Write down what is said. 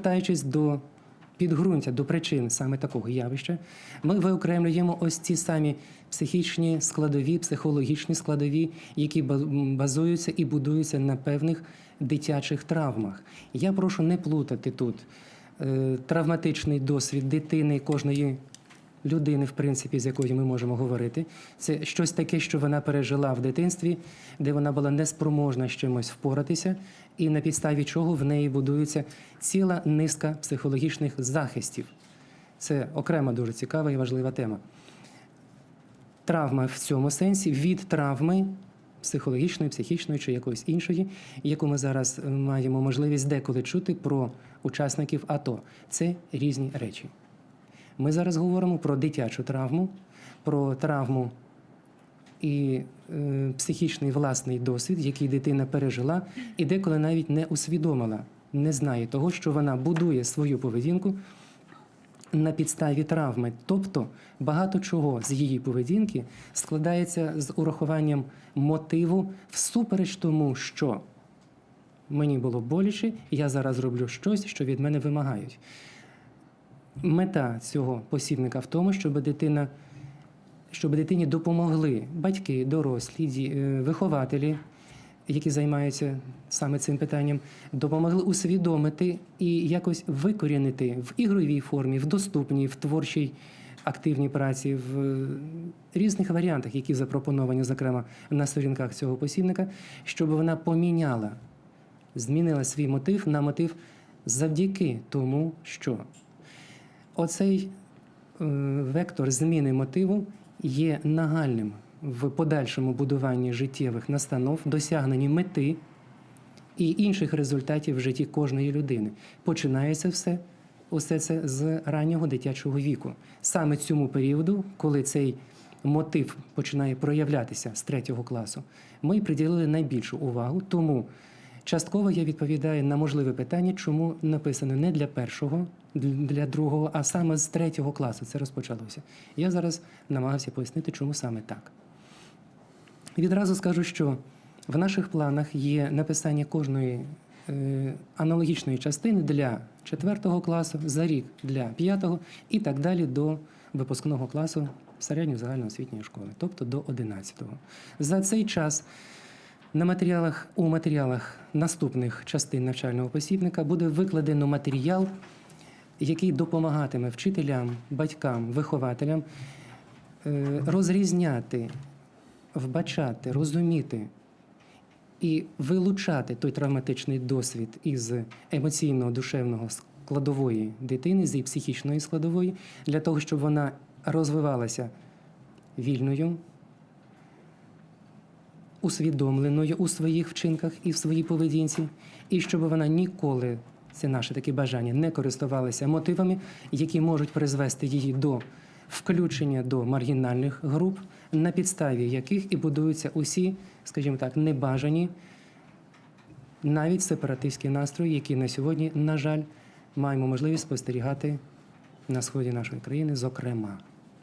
Повертаючись до підґрунтя, до причин саме такого явища, ми виокремлюємо ось ці самі психічні складові, психологічні складові, які ба- базуються і будуються на певних дитячих травмах. Я прошу не плутати тут е, травматичний досвід дитини кожної людини, в принципі, з якою ми можемо говорити. Це щось таке, що вона пережила в дитинстві, де вона була неспроможна з чимось впоратися, і на підставі чого в неї будується ціла низка психологічних захистів. Це окрема дуже цікава і важлива тема. Травма в цьому сенсі від травми психологічної, психічної чи якоїсь іншої, яку ми зараз е, маємо можливість деколи чути про учасників АТО. Це різні речі. Ми зараз говоримо про дитячу травму, про травму і е, психічний власний досвід, який дитина пережила, і деколи навіть не усвідомила, не знає того, що вона будує свою поведінку на підставі травми. Тобто багато чого з її поведінки складається з урахуванням мотиву всупереч тому, що мені було боляче, я зараз роблю щось, що від мене вимагають. Мета цього посібника в тому, щоб дитина, щоб дитині допомогли батьки, дорослі, е, вихователі, які займаються саме цим питанням, допомогли усвідомити і якось викорінити в ігровій формі, в доступній, в творчій активній праці, в е, різних варіантах, які запропоновані, зокрема на сторінках цього посібника, щоб вона поміняла, змінила свій мотив на мотив завдяки тому, що Оцей е, вектор зміни мотиву є нагальним в подальшому будуванні життєвих настанов, досягненні мети і інших результатів в житті кожної людини. Починається все, усе це з раннього дитячого віку. Саме цьому періоду, коли цей мотив починає проявлятися з третього класу, ми приділили найбільшу увагу. Тому частково я відповідаю на можливе питання, чому написано не для першого, для другого, а саме з третього класу це розпочалося. Я зараз намагався пояснити, чому саме так. Відразу скажу, що в наших планах є написання кожної е, аналогічної частини для 4 класу, за рік для 5 і так далі до випускного класу середньої загальноосвітньої школи, тобто до 11-го. За цей час на матеріалах у матеріалах наступних частин навчального посібника буде викладено матеріал, який допомагатиме вчителям, батькам, вихователям е, розрізняти вбачати, розуміти і вилучати той травматичний досвід із емоційно-душевного складової дитини, з її психічної складової, для того, щоб вона розвивалася вільною, усвідомленою у своїх вчинках і в своїй поведінці, і щоб вона ніколи, це наше таке бажання, не користувалася мотивами, які можуть призвести її до включення до маргінальних груп, на підставі яких і будуються усі, скажімо так, небажані, навіть сепаратистські настрої, які на сьогодні, на жаль, маємо можливість спостерігати на сході нашої країни, зокрема.